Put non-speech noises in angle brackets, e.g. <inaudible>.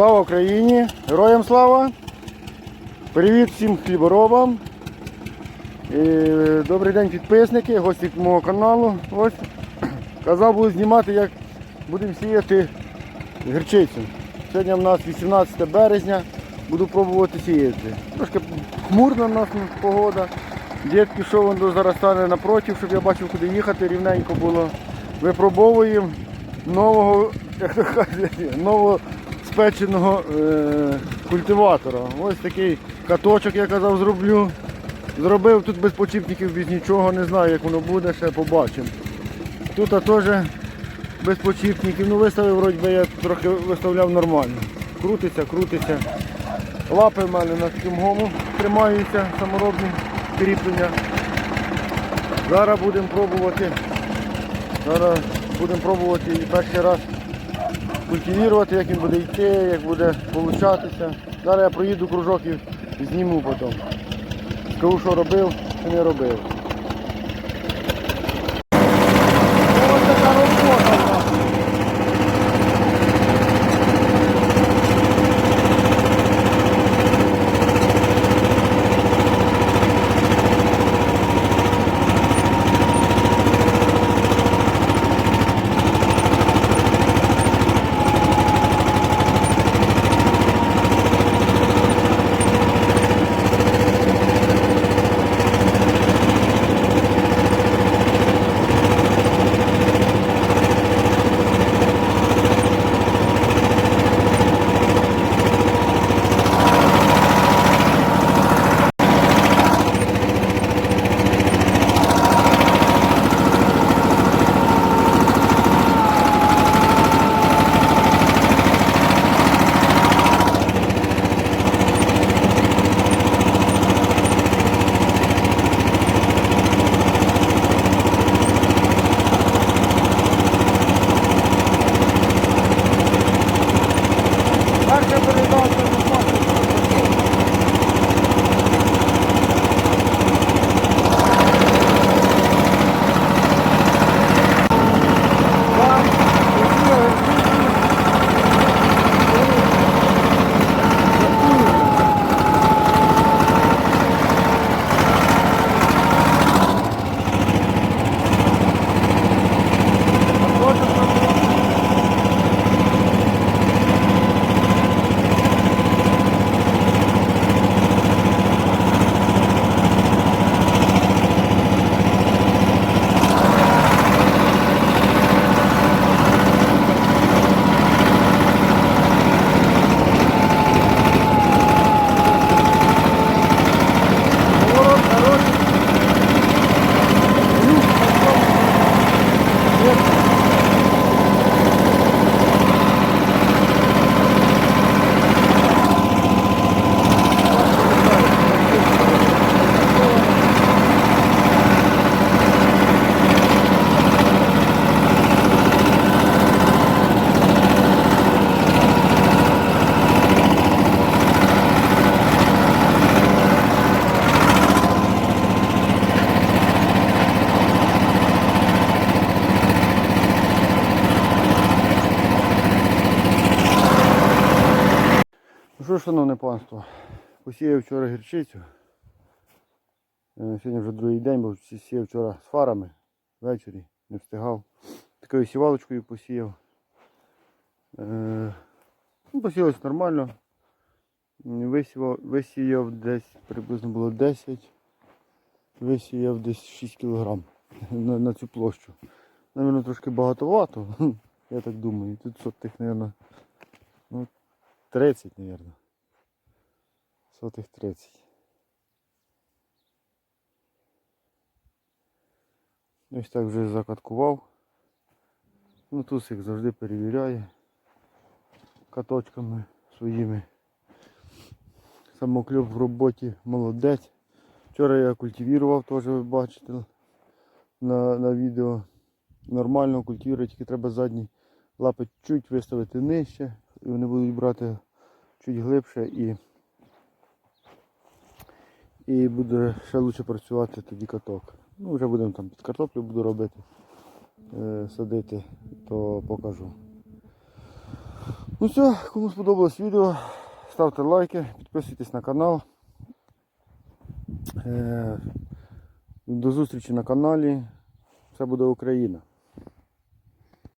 Слава Україні! Героям слава! Привіт всім хліборобам! І добрий день підписники, гості мого каналу. Ось <clears throat> казав буду знімати, як будемо сіяти гірчицю. Сьогодні в нас 18 березня, буду пробувати сіяти. Трошки хмурна в нас погода. Дід пішов до зараз стане напротив, щоб я бачив, куди їхати, рівненько було. Випробовуємо нового, <laughs> як то кажуть, нового спеченого е, культиватора. Ось такий каточок, я казав, зроблю. Зробив тут без почіпників, без нічого, не знаю, як воно буде, ще побачимо. Тут теж без почіпників. Ну виставив, вроді би, я трохи виставляв нормально. Крутиться, крутиться. Лапи в мене на такому тримаються, саморобні кріплення. Зараз будемо пробувати. Зараз будемо пробувати і перший раз культивувати, як він буде йти, як буде получатися. Зараз я проїду кружок і зніму потім. Скажу, що робив, що не робив. Ну що, шановне панство, посіяв вчора гірчицю. Е, Сьогодні вже другий день, бо сіяв вчора з фарами ввечері, не встигав. Такою сівалочкою посіяв. Е, Ну, посіялось нормально. М, Висівав, висіяв десь приблизно було 10. Висіяв десь 6 кг <laughs> на, на цю площу. Навірно, трошки багатовато, <laughs> я так думаю. Тут сотих, мабуть, 30, мабуть. Сотих 30. Ось так вже закаткував. Ну тут як завжди перевіряє каточками своїми. Самокльоп в роботі молодець. Вчора я культивував, теж ви бачите на, на відео. Нормально культивує, тільки треба задні лапи чуть виставити нижче, і вони будуть брати чуть глибше і, і буде ще краще працювати тоді каток. Ну, вже будемо там під картоплю буду робити, е, садити, то покажу. Ну все, кому сподобалось відео, ставте лайки, підписуйтесь на канал. Е, До зустрічі на каналі. Це буде Україна.